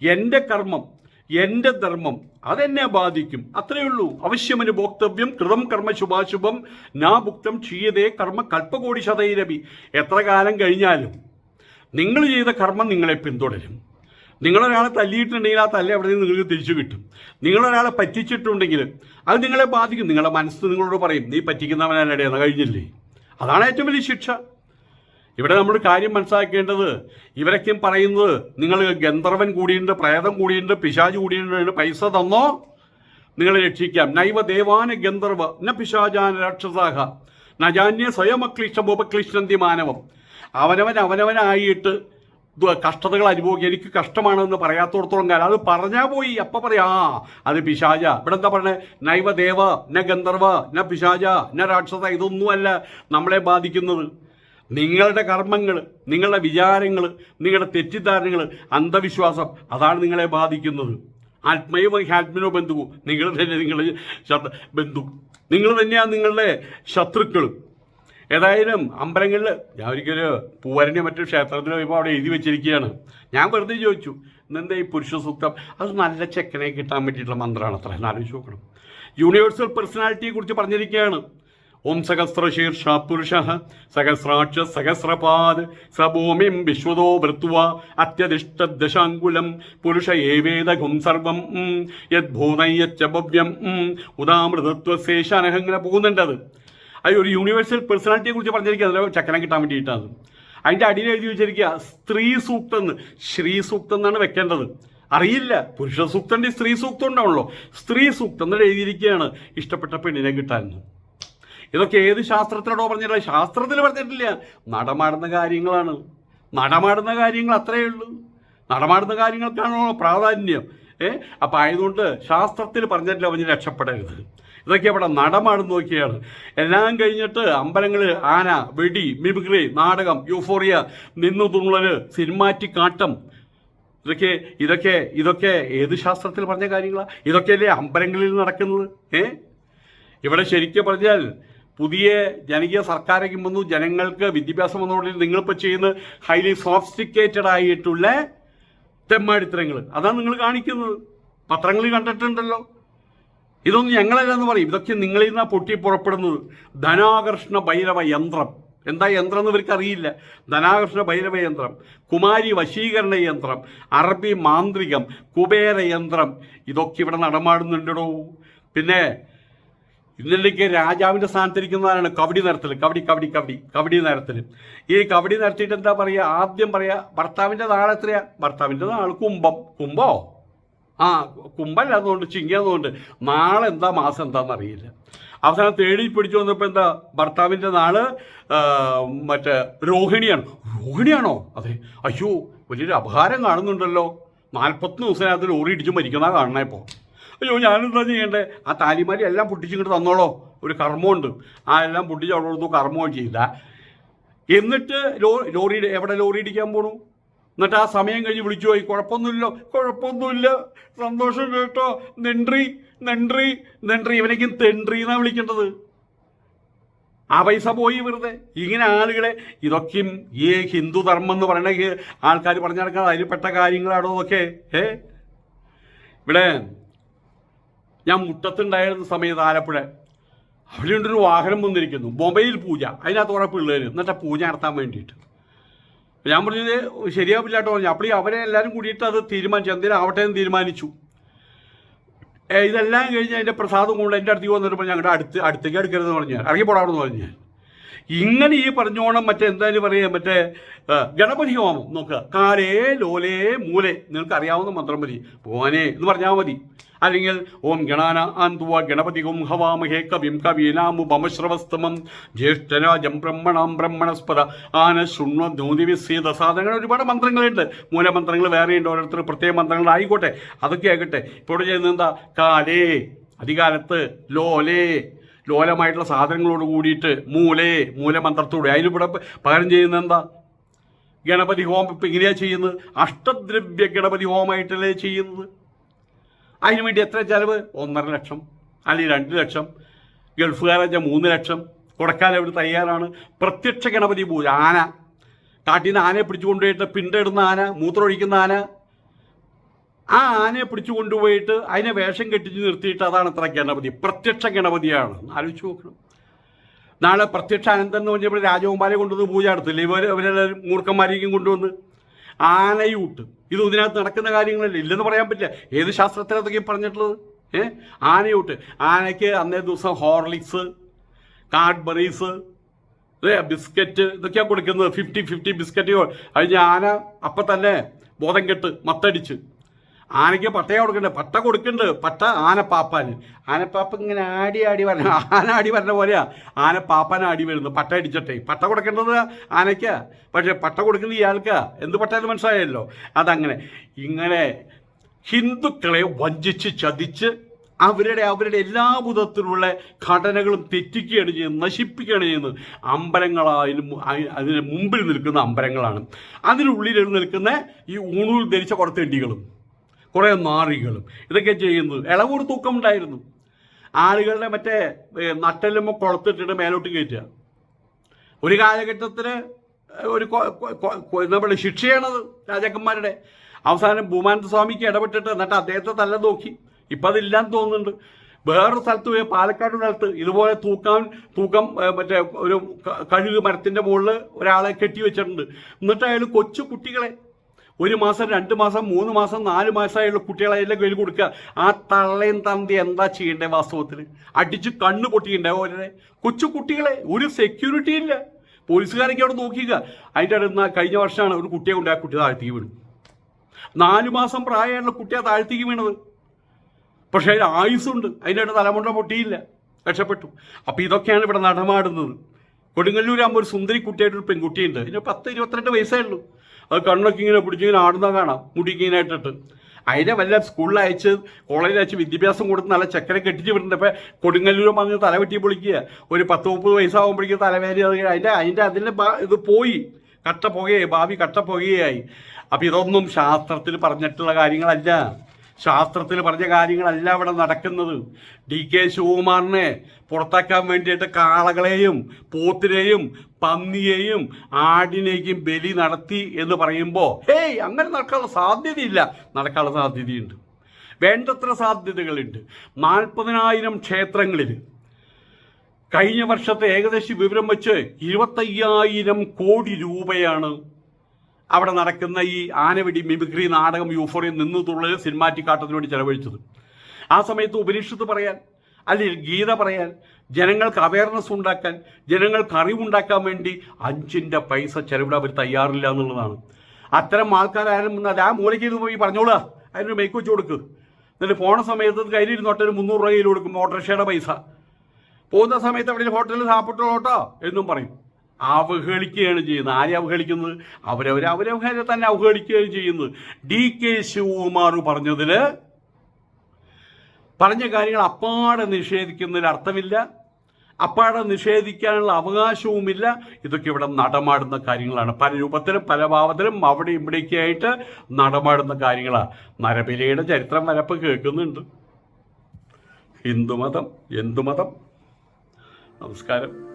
എന്റെ കർമ്മം എന്റെ ധർമ്മം അതെന്നെ ബാധിക്കും. അത്രയേ ഉള്ളൂ. അവശ്യമന് ഭോക്തവ്യം കൃതം കർമ്മ ശുഭാശുഭം നാ ഭുക്തം ക്ഷീയതേ കർമ്മ കൽപ്പകോടി ശതൈരവി. എത്ര കാലം കഴിഞ്ഞാലും നിങ്ങൾ ചെയ്ത കർമ്മം നിങ്ങളെ പിന്തുടരും. നിങ്ങളൊരാളെ തല്ലിയിട്ടുണ്ടെങ്കിൽ ആ തല്ല് അവിടെ നിന്ന് നിങ്ങൾക്ക് തിരിച്ചു കിട്ടും. നിങ്ങളൊരാളെ പറ്റിച്ചിട്ടുണ്ടെങ്കിൽ അത് നിങ്ങളെ ബാധിക്കും. നിങ്ങളുടെ മനസ്സ് നിങ്ങളോട് പറയും നീ പറ്റിക്കുന്നവനല്ലേ എന്ന് കഴിഞ്ഞില്ലേ? അതാണ് ഏറ്റവും വലിയ ശിക്ഷ. ഇവിടെ നമ്മൾ കാര്യം മനസ്സിലാക്കേണ്ടത് ഇവരൊക്കെയും പറയുന്നത് നിങ്ങൾ ഗന്ധർവൻ കൂടിയുണ്ട് പ്രേതം കൂടിയുണ്ട് പിശാജ് കൂടിയുണ്ട് പൈസ തന്നോ? നിങ്ങളെ രക്ഷിക്കാം. നൈവ ദേവാന ഗന്ധർവ ന പിശാചാന രാക്ഷസാഹ നജാന്യ സ്വയം അക്ലിഷ്ടം ഉപക്ലിഷ്ടന്തി മാനവം. അവനവൻ അവനവനായിട്ട് കഷ്ടതകൾ അനുഭവിക്കുക എനിക്ക് കഷ്ടമാണെന്ന് പറയാത്തോടത്തോളം കാലം. അത് പറഞ്ഞാൽ പോയി. അപ്പൊ പറയാ ആ അത് പിശാജ. ഇവിടെ എന്താ പറയണേ? നൈവ ദേവ ന ഗന്ധർവ ന പിശാജ ന രാക്ഷസ ഇതൊന്നുമല്ല നമ്മളെ ബാധിക്കുന്നത്. നിങ്ങളുടെ കർമ്മങ്ങൾ നിങ്ങളുടെ വിചാരങ്ങൾ നിങ്ങളുടെ തെറ്റിദ്ധാരണകൾ അന്ധവിശ്വാസം അതാണ് നിങ്ങളെ ബാധിക്കുന്നത്. ആത്മയോ ആത്മനോ ബന്ധു നിങ്ങൾ തന്നെ നിങ്ങളുടെ ബന്ധു. നിങ്ങൾ തന്നെയാണ് നിങ്ങളുടെ ശത്രുക്കൾ ഏതായാലും അമ്പലങ്ങളിൽ ഞാൻ ഒരിക്കലും പൂവരന്റെ മറ്റൊരു ക്ഷേത്രത്തിൽ പോയപ്പോൾ അവിടെ എഴുതി വെച്ചിരിക്കുകയാണ്. ഞാൻ വെറുതെ ചോദിച്ചു ഇന്നെന്താ ഈ പുരുഷ സൂക്തം അത് നല്ല ചെക്കനെ കിട്ടാൻ വേണ്ടിയിട്ടുള്ള മന്ത്രമാണ് അത്ര. ആലോചിച്ച് നോക്കണം. യൂണിവേഴ്സൽ പേഴ്സണാലിറ്റിയെ കുറിച്ച് പറഞ്ഞിരിക്കുകയാണ്. ഓം സഹസ്രശീർഷ പുരുഷ സഹസ്രാക്ഷ സഹസ്രപാദ് സഭൂമിം വിശ്വതോ വൃത്വ അത്യതിഷ്ഠ ദശാങ്കുലം പുരുഷ ഏവേദഘും സർവം യദ്ഭൂതയ്യച്ച ഭവ്യം അനഹങ്ങനെ പോകുന്നുണ്ട് അത് ഒരു യൂണിവേഴ്സൽ പേഴ്സണാലിറ്റിയെ കുറിച്ച് പറഞ്ഞിരിക്കുക. അതിൽ ചക്കനം കിട്ടാൻ വേണ്ടിയിട്ടാണ്. അതിന്റെ അടിയിൽ എഴുതി വെച്ചിരിക്കുക സ്ത്രീ സൂക്തം എന്ന്. ശ്രീ സൂക്തം എന്നാണ് വെക്കേണ്ടത്. അറിയില്ല. പുരുഷ സൂക്തന്റെ സ്ത്രീ സൂക്തം ഉണ്ടാവണല്ലോ. സ്ത്രീ സൂക്തം എന്നിട്ട് എഴുതിയിരിക്കുകയാണ് ഇഷ്ടപ്പെട്ട പെണ്ണിനെ കിട്ടാൻ ഇതൊക്കെ ഏത് ശാസ്ത്രത്തിനോടോ പറഞ്ഞിട്ടില്ല ശാസ്ത്രത്തിൽ പറഞ്ഞിട്ടില്ല. നടമാടുന്ന കാര്യങ്ങളാണ്. നടമാടുന്ന കാര്യങ്ങൾ അത്രയേ ഉള്ളൂ. നടമാടുന്ന കാര്യങ്ങൾക്കാണോ പ്രാധാന്യം? ഏ? അപ്പം ആയതുകൊണ്ട് ശാസ്ത്രത്തിൽ പറഞ്ഞിട്ടില്ല അവന് രക്ഷപ്പെടരുത്. ഇതൊക്കെ അവിടെ നടമാണ് നോക്കിയാണ്. എല്ലാം കഴിഞ്ഞിട്ട് അമ്പലങ്ങളിൽ ആന വെടി മിമിക്രി നാടകം യൂഫോറിയ നിന്നു തുള്ളൽ സിനിമാറ്റിക് ആട്ടം. ഇതൊക്കെ ഇതൊക്കെ ഇതൊക്കെ ഏത് ശാസ്ത്രത്തിൽ പറഞ്ഞ കാര്യങ്ങളാണ് ഇതൊക്കെയല്ലേ അമ്പലങ്ങളിൽ നടക്കുന്നത്? ഏ? ഇവിടെ ശരിക്കും പറഞ്ഞാൽ പുതിയ ജനകീയ സർക്കാരൊക്കെ വന്നു ജനങ്ങൾക്ക് വിദ്യാഭ്യാസം വന്നുകൊണ്ട് നിങ്ങളിപ്പോൾ ചെയ്യുന്ന ഹൈലി സോഫിസ്റ്റിക്കേറ്റഡ് ആയിട്ടുള്ള തെമ്മാടിത്തരങ്ങൾ അതാണ് നിങ്ങൾ കാണിക്കുന്നത്. പത്രങ്ങൾ കണ്ടിട്ടുണ്ടല്ലോ. ഇതൊന്നും ഞങ്ങളല്ലെന്ന് പറയും. ഇതൊക്കെ നിങ്ങളിൽ നിന്നാണ് പൊട്ടി പുറപ്പെടുന്നത്. ധനാകർഷണ ഭൈരവ യന്ത്രം. എന്താ യന്ത്രം എന്ന് ഇവർക്ക് അറിയില്ല. ധനാകർഷണ ഭൈരവ യന്ത്രം കുമാരി വശീകരണ യന്ത്രം അറബി മാന്ത്രികം കുബേര യന്ത്രം. ഇതൊക്കെ ഇവിടെ നടമാടുന്നുണ്ടോ പിന്നെ ഇന്നലേക്ക് രാജാവിന്റെ സ്ഥാനത്തിരിക്കുന്നതാണ് കവടി നിരത്തിൽ കവടി കവടി കവടി കവടി നിരത്തിൽ ഈ കവടി നിരത്തിയിട്ട് എന്താ പറയുക ആദ്യം പറയുക ഭർത്താവിന്റെ നാളെ എത്രയാ? ഭർത്താവിന്റെ നാൾ കുംഭം. കുംഭോ? ആ കുംഭല്ലാത്തതുകൊണ്ട് ചിങ്ങിയതുകൊണ്ട് നാളെ എന്താ മാസം എന്താണെന്ന് അറിയില്ല. അവസാനം തേടി പിടിച്ചു വന്നപ്പോൾ എന്താ? ഭർത്താവിന്റെ നാൾ മറ്റേ രോഹിണിയാണ്. രോഹിണിയാണോ? അതെ. അയ്യോ വലിയൊരു അപഹാരം കാണുന്നുണ്ടല്ലോ. നാൽപ്പത്തൊന്ന് ദിവസം അതിൽ ലോറി ഇടിച്ച് മരിക്കുന്ന കാണണേ ഇപ്പോൾ അയ്യോ ഞാനെന്താ ചെയ്യണ്ടേ? ആ താലിമാരി എല്ലാം പൊട്ടിച്ചിങ്ങോട്ട് തന്നോളോ. ഒരു കർമ്മമുണ്ട്. ആ എല്ലാം പൊട്ടിച്ച് അവിടെ കൊടുത്തു കർമ്മവും ചെയ്ത. എന്നിട്ട് ലോ ലോറി എവിടെ ലോറി ഇടിക്കാൻ പോണു? എന്നിട്ട് ആ സമയം കഴിഞ്ഞ് വിളിച്ചു പോയി. കുഴപ്പമൊന്നുമില്ലോ കുഴപ്പമൊന്നുമില്ല. സന്തോഷം കേട്ടോ. നെൻട്രി നെൻട്രി നെൻട്രി. ഇവനേക്കും തെൻട്രി എന്നാണ് വിളിക്കേണ്ടത്? ആ പൈസ പോയി വെറുതെ. ഇങ്ങനെ ആളുകളെ ഇതൊക്കെയും ഈ ഹിന്ദു ധർമ്മം എന്ന് പറയണ ആൾക്കാർ പറഞ്ഞു നടക്കാൻ അതിൽപ്പെട്ട പെട്ട കാര്യങ്ങളാണോ ഇതൊക്കെ ഏ? ഇവിടെ ഞാൻ മുട്ടത്തുണ്ടായിരുന്ന സമയത്ത് ആലപ്പുഴ അവിടെ ഉണ്ടൊരു വാഹനം വന്നിരിക്കുന്നു മൊബൈൽ പൂജ. അതിനകത്ത് കുറെ പിള്ളേർ എന്നിട്ട് പൂജ നടത്താൻ വേണ്ടിയിട്ട്. ഞാൻ പറഞ്ഞത് ശരിയാവില്ല കേട്ടോ പറഞ്ഞു അപ്പോൾ അവരെ എല്ലാവരും കൂടിയിട്ട് അത് തീരുമാനിച്ചു. എന്തേലും ആവട്ടെ എന്ന് തീരുമാനിച്ചു. ഇതെല്ലാം കഴിഞ്ഞ് അതിന്റെ പ്രസാദം കൊണ്ട് എന്റെ അടുത്തേക്ക് വന്നിട്ട് ഞങ്ങളുടെ അടുത്ത് അടുത്തേക്ക് എടുക്കരുതെന്ന് പറഞ്ഞു ഇറങ്ങിപ്പോടാണെന്ന് പറഞ്ഞു ഇങ്ങനെ ഈ പറഞ്ഞോണം മറ്റേ എന്തായാലും പറയാ മറ്റേ ഗണപതി ഹോമം നോക്കുക കാലേ ലോലേ മൂലേ. നിങ്ങൾക്ക് അറിയാവുന്ന മന്ത്രം മതി. പോനെ എന്ന് പറഞ്ഞാൽ മതി. അല്ലെങ്കിൽ ഓം ഗണാന ആന്തുവ ഗണപതി ഗും ഹവാമഹേ കവിം കവീനാമു പമശ്രവസ്തമം. ജ്യേഷ്ഠരാജം ബ്രഹ്മണാം ബ്രഹ്മണസ്പദ ആന ശുണ്വ ദ്യോതിവിസീത സാധനങ്ങൾ ഒരുപാട് മന്ത്രങ്ങളുണ്ട്. മൂലമന്ത്രങ്ങൾ വേറെയുണ്ട്. ഓരോരുത്തർ പ്രത്യേക മന്ത്രങ്ങൾ ആയിക്കോട്ടെ. അതൊക്കെ ആകട്ടെ. ഇപ്പോൾ ചെയ്യുന്നത് എന്താ? കാലേ അധികാലത്ത് ലോലേ. ലോലമായിട്ടുള്ള സാധനങ്ങളോട് കൂടിയിട്ട് മൂലേ മൂലമന്ത്രത്തോടെ. അതിലിവിടെ പകരം ചെയ്യുന്നത് എന്താ? ഗണപതി ഹോമം ഇപ്പം ഇങ്ങനെയാണ് ചെയ്യുന്നത്? അഷ്ടദ്രവ്യ ഗണപതി ഹോമമായിട്ടല്ലേ ചെയ്യുന്നത്? അതിനു വേണ്ടി എത്ര ചിലവ്? ഒന്നര ലക്ഷം. അല്ലെങ്കിൽ രണ്ട് ലക്ഷം. ഗൾഫുകാരെ മൂന്ന് ലക്ഷം. കൊടുക്കാൻ അവർ തയ്യാറാണ്. പ്രത്യക്ഷ ഗണപതി പൂജ. ആന. കാട്ടിൽ നിന്ന് ആനയെ പിടിച്ചു കൊണ്ടുപോയിട്ട് പിണ്ടിടുന്ന ആന മൂത്രമൊഴിക്കുന്ന ആന. ആ ആനയെ പിടിച്ചു കൊണ്ടുപോയിട്ട് അതിനെ വേഷം കെട്ടിച്ച് നിർത്തിയിട്ട് അതാണ് അത്ര ഗണപതി. പ്രത്യക്ഷ ഗണപതിയാണ്. ആലോചിച്ച് നോക്കണം. നാളെ പ്രത്യക്ഷ അനന്തൻ എന്ന് പറഞ്ഞപ്പോൾ രാജകുമാരെ കൊണ്ടുവന്ന് പൂജ നടത്തില്ല? ഇവർ ഇവരെല്ലാവരും മൂർഖന്മാരേക്കും കൊണ്ടുവന്ന് ആനയൂട്ട്. ഇത് ഇതിനകത്ത് നടക്കുന്ന കാര്യങ്ങളല്ലേ? ഇല്ലെന്ന് പറയാൻ പറ്റില്ല. ഏത് ശാസ്ത്രത്തിനകത്തൊക്കെയും പറഞ്ഞിട്ടുള്ളത്? ഏ? ആനയൂട്ട്. ആനയ്ക്ക് അന്നേ ദിവസം ഹോർലിക്സ് കാഡ്ബറീസ് ബിസ്ക്കറ്റ് ഇതൊക്കെയാണ് കൊടുക്കുന്നത്. ഫിഫ്റ്റി ഫിഫ്റ്റി ബിസ്ക്കറ്റ് കഴിഞ്ഞ ആന അപ്പം തന്നെ ബോധം കെട്ട് മത്തടിച്ച് ആനയ്ക്ക് പട്ടയ കൊടുക്കണ്ടേ. പട്ട കൊടുക്കുന്നുണ്ട് പട്ട ആനപ്പാപ്പാന് ആനപ്പാപ്പ ഇങ്ങനെ ആടി ആടി വരണ ആന ആടി വരണ പോലെയാ. ആനപ്പാപ്പാൻ ആടി വരുന്നു. പട്ട അടിച്ചട്ടെ പട്ട കൊടുക്കേണ്ടത് ആനയ്ക്കാ. പക്ഷെ പട്ട കൊടുക്കുന്നത് ഇയാൾക്കാ. എന്ത് പട്ടയെന്ന് മനസ്സിലായല്ലോ? അതങ്ങനെ. ഇങ്ങനെ ഹിന്ദുക്കളെ വഞ്ചിച്ച് ചതിച്ച് അവരുടെ അവരുടെ എല്ലാ വിധത്തിലുള്ള ഘടനകളും തെറ്റിക്കുകയാണ് ചെയ്യുന്നത്. നശിപ്പിക്കുകയാണ് ചെയ്യുന്നത്. അമ്പലങ്ങളായാലും അതിന് മുമ്പിൽ നിൽക്കുന്ന അമ്പലങ്ങളാണ്. അതിനുള്ളിൽ നിൽക്കുന്ന ഈ ഊണൂൽ ധരിച്ച കുറേ തെണ്ടികളും കുറേ നാറികളും. ഇതൊക്കെ ചെയ്യുന്നു ഇളവൂർ തൂക്കം ഉണ്ടായിരുന്നു. ആളുകളുടെ മറ്റേ നട്ടെല്ലുമ്പോൾ കുളത്തിട്ടിട്ട് മേലോട്ട് കയറ്റുക. ഒരു കാലഘട്ടത്തിൽ ഒരു നമ്മൾ ശിക്ഷയാണത് രാജാക്കന്മാരുടെ. അവസാനം ഭൂമാനന്ദ സ്വാമിക്ക് ഇടപെട്ടിട്ട് എന്നിട്ട് അദ്ദേഹത്തെ തല്ല നോക്കി. ഇപ്പം അതില്ലാന്ന് തോന്നുന്നുണ്ട്. വേറൊരു സ്ഥലത്ത് പോയി പാലക്കാട് സ്ഥലത്ത് ഇതുപോലെ തൂക്കാൻ തൂക്കം മറ്റേ ഒരു കഴുക് മരത്തിന്റെ മുകളിൽ ഒരാളെ കെട്ടി വെച്ചിട്ടുണ്ട്. എന്നിട്ട് അയാൾ കൊച്ചു കുട്ടികളെ ഒരു മാസം രണ്ട് മാസം മൂന്ന് മാസം നാല് മാസമായുള്ള കുട്ടികളെ എല്ലാം കയ്യിൽ കൊടുക്കുക. ആ തള്ളയും തന്തി എന്താ ചെയ്യണ്ടേ വാസ്തവത്തിൽ അടിച്ച് കണ്ണ് പൊട്ടിക്കണ്ടേ അവരെ കൊച്ചു കുട്ടികളെ ഒരു സെക്യൂരിറ്റി ഇല്ല. പോലീസുകാരൊക്കെ അവിടെ നോക്കിക്കുക. അതിന്റെ അടുത്ത് കഴിഞ്ഞ വർഷമാണ് ഒരു കുട്ടിയെ കൊണ്ട് ആ കുട്ടി താഴ്ത്തിക്ക് വീണു. നാല് മാസം പ്രായമുള്ള കുട്ടിയെ താഴ്ത്തിക്ക് വീണത്. പക്ഷേ അതിന് ആയുസ്സുണ്ട് അതിന്റെ അടുത്ത് തലമുണ്ട പൊട്ടിയില്ല. രക്ഷപ്പെട്ടു. അപ്പോൾ ഇതൊക്കെയാണ് ഇവിടെ നടമാടുന്നത്. കൊടുങ്ങല്ലൂരാകുമ്പോൾ ഒരു സുന്ദരി കുട്ടിയായിട്ടൊരു പെൺകുട്ടിയുണ്ട്. അതിന് പത്ത് ഇരുപത്തിരണ്ട് വയസ്സേ ഉള്ളൂ. അത് കണ്ണൊക്കെ ഇങ്ങനെ പിടിച്ചിങ്ങനെ ആടുന്ന കാണാം. മുടിക്കിങ്ങനെ ഇട്ടിട്ട്. അതിനെ വല്ല സ്കൂളിൽ അയച്ച് കോളേജിൽ അയച്ച് വിദ്യാഭ്യാസം കൊടുത്ത് നല്ല ചക്കരെ കെട്ടിച്ച് വിടുന്നുണ്ട് അപ്പോൾ കൊടുങ്ങല്ലൂരും വന്ന് തലവെട്ടി പൊളിക്കുക. ഒരു പത്ത് മുപ്പത് വയസ്സാകുമ്പോഴേക്കും തലവേദന അത് അതിന്റെ അതിന്റെ അതിന്റെ ഇത് പോയി. കട്ട പുകയായി ഭാവി കട്ട പുകയായി. അപ്പം ഇതൊന്നും ശാസ്ത്രത്തിൽ പറഞ്ഞിട്ടുള്ള കാര്യങ്ങളല്ല. ശാസ്ത്രത്തിൽ പറഞ്ഞ കാര്യങ്ങളല്ല അവിടെ നടക്കുന്നത്. ഡി കെ ശിവകുമാറിനെ പുറത്താക്കാൻ വേണ്ടിയിട്ട് കാളകളെയും പോത്തിനെയും പന്നിയെയും ആടിനെയും ബലി നടത്തി എന്ന് പറയുമ്പോൾ ഹേയ് അങ്ങനെ നടക്കാനുള്ള സാധ്യതയില്ല. നടക്കാനുള്ള സാധ്യതയുണ്ട്. വേണ്ടത്ര സാധ്യതകളുണ്ട്. നാൽപ്പതിനായിരം ക്ഷേത്രങ്ങളിൽ കഴിഞ്ഞ വർഷത്തെ ഏകദേശം വിവരം വെച്ച് ഇരുപത്തയ്യായിരം കോടി രൂപയാണ് അവിടെ നടക്കുന്ന ഈ ആനവെടി മിമിക്രി നാടകം യൂഫോറിയം നിന്ന് തുള്ളൽ സിനിമാറ്റിക് ആട്ടത്തിന് വേണ്ടി ചെലവഴിച്ചത്. ആ സമയത്ത് ഉപനിഷത്ത് പറയാൻ അല്ലെങ്കിൽ ഗീത പറയാൻ ജനങ്ങൾക്ക് അവയർനെസ് ഉണ്ടാക്കാൻ ജനങ്ങൾക്ക് അറിവുണ്ടാക്കാൻ വേണ്ടി അഞ്ചിന്റെ പൈസ ചെലവിടാൻ അവർ തയ്യാറില്ല എന്നുള്ളതാണ്. അത്തരം ആൾക്കാരും അത് ആ മൂലയ്ക്ക് ഇത് പോയി പറഞ്ഞോളുക അതിനൊരു മേക്ക് വെച്ച് കൊടുക്ക്. എന്നിട്ട് പോണ സമയത്ത് കയ്യിലിരുന്നോട്ടെ ഒരു മുന്നൂറ് രൂപ കയ്യിൽ കൊടുക്കും ഓട്ടോറിക്ഷയുടെ പൈസ. പോകുന്ന സമയത്ത് അവിടെ ഹോട്ടലിൽ സാപ്പിട്ടോട്ടോ എന്നും പറയും. അവഹേളിക്കുകയാണ് ചെയ്യുന്നത്. ആരെ അവഹേളിക്കുന്നത്? അവരവരെ അവരവരെ തന്നെ അവഹേളിക്കുകയാണ് ചെയ്യുന്നത്. ഡി കെ ശിവകുമാർ പറഞ്ഞതിൽ പറഞ്ഞ കാര്യങ്ങൾ അപ്പാടെ നിഷേധിക്കുന്നതിൽ അർത്ഥമില്ല. അപ്പാടെ നിഷേധിക്കാനുള്ള അവകാശവുമില്ല. ഇതൊക്കെ ഇവിടെ നടമാടുന്ന കാര്യങ്ങളാണ്. പല രൂപത്തിലും പല ഭാവത്തിലും അവിടെ ഇവിടേക്കായിട്ട് നടമാടുന്ന കാര്യങ്ങളാണ് നരബലിയുടെ ചരിത്രം വരപ്പ് കേൾക്കുന്നുണ്ട്. ഹിന്ദുമതം എന്തുമതം നമസ്കാരം.